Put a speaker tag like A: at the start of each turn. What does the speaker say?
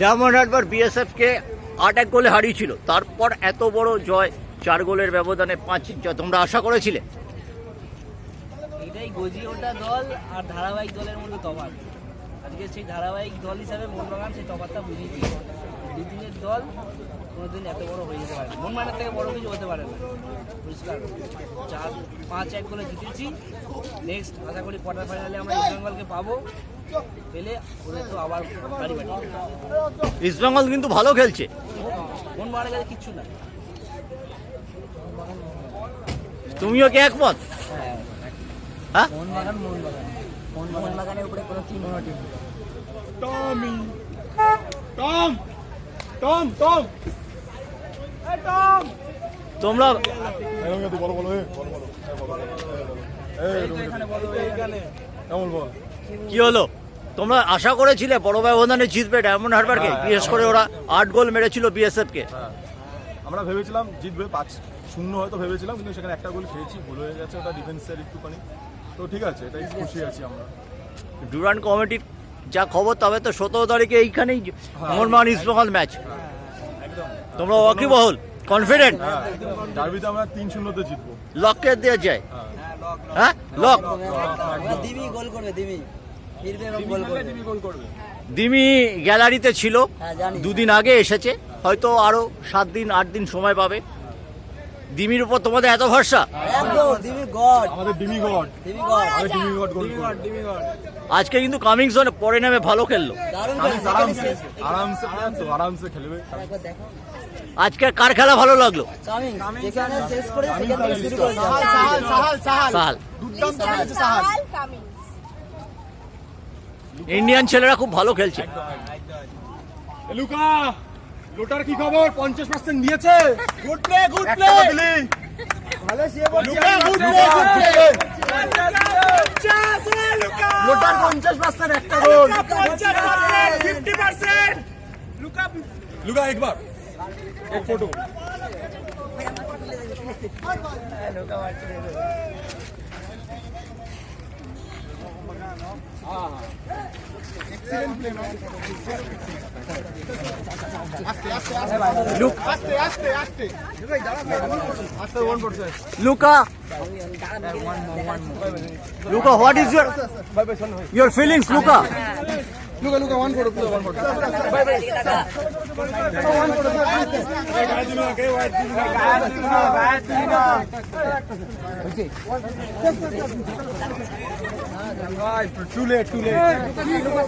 A: Diamond Harbour বিএসএফকে আট এক গোলে হারিয়েছিল। তারপর এত বড় জয়, চার গোলের ব্যবধানে পাঁচ জয় তোমরা আশা করেছিলে?
B: এটাই গজি ওঠা দল আর ধারাবাহিক দলের মধ্যে তফাৎ। আজকে সেই ধারাবাহিক দল হিসাবে মোহনবাগান সেই তফাৎটা বুঝিয়ে দিয়েছে দুই দিনের দল কোনোদিন এত বড় হয়ে যেতে পারে না। মোহনবাগানের থেকে বড় কিছু হতে পারে না। পরিষ্কার। চার পাঁচ এক করে জিতেছি। নেক্সট আশা করি কোয়ার্টার ফাইনালে আমরা ইস্ট বেঙ্গলকে পাবো। পেলে ওদের তো আবার বাড়ি বাড়ি
A: ইস্টবেঙ্গল কিন্তু ভালো খেলছে।
B: মোহনবাগানের গেলে কিচ্ছু না।
A: তুমিও কি একমত? হ্যাঁ
B: মোহনবাগান মোহনবাগান মোহনবাগানের উপরে কোনো টিম কোনো team
C: Tommy! Tom! Tom! Hey, Tom!
A: তোমরা
C: বলো বলো
A: কি হলো? তোমরা আশা করেছিলে বড় ব্যবধানে জিতবে ডায়মন্ড হারবারকে?
C: হ্যাঁ,
A: বিশেষ করে ওরা আট গোল মেরেছিল বিএসএফকে।
C: হ্যাঁ। আমরা ভেবেছিলাম জিতবে পাঁচ শূন্য হয়তো ভেবেছিলাম কিন্তু সেখানে একটা গোল খেয়েছি ভুল হয়ে গেছে ওটা ডিফেন্সের একটুখানি। তো ঠিক আছে এটাই খুশি আছি আমরা।
A: ডুরান কমিটির যা খবর তবে তো সতেরো তারিখে এইখানেই মোহনবাগান ইস্টবেঙ্গল ম্যাচ তোমরা ওয়াকিবহল কনফিডেন্ট
C: হ্যাঁ ডার্বিতে আমরা তিন শূন্যতে জিতবো।
A: লককে দেওয়া যায়।
C: হ্যাঁ।
A: হ্যাঁ? লক?
B: দিবি গোল করবে দিবি ফিরবে এবং গোল করবে।
C: গোল করবে।
A: দিমি গ্যালারিতে ছিল।
B: হ্যাঁ
A: দুদিন আগে এসেছে। হয়তো আরও সাত দিন আট দিন সময় পাবে। দিমির উপর তোমাদের এত ভরসা? আজকে কিন্তু কামিং জোনে পরে নেমে ভালো খেললো।
B: দারুণ
C: আরামসে আরামসে player তো আরামসে খেলবে।
B: একবার দেখো।
A: আজকে কার খেলা ভালো লাগল?
B: কামিং যেখানে শেষ করে সেখান থেকে শুরু করে
A: সাহাল
D: সাহাল কামিংস
A: ইন্ডিয়ান ছেলেরা খুব ভালো খেলছে।
C: লুকা! লোটার কি খবর? পঞ্চাশ পার্সেন্ট দিয়েছে গুড প্লে গুড প্লে
B: ভালো সে
C: Luka good play good play লোটার পঞ্চাশ পার্সেন্ট একটা গোল ফিফটি পার্সেন্ট লুকা লুকা একবার। এক ফটো
A: লুক
C: আস্তে আস্তে আস্তে আস্তে one percent
A: Luka Luka what is your your feelings Luka
C: Luka Luka one photo one photo Too late, too late.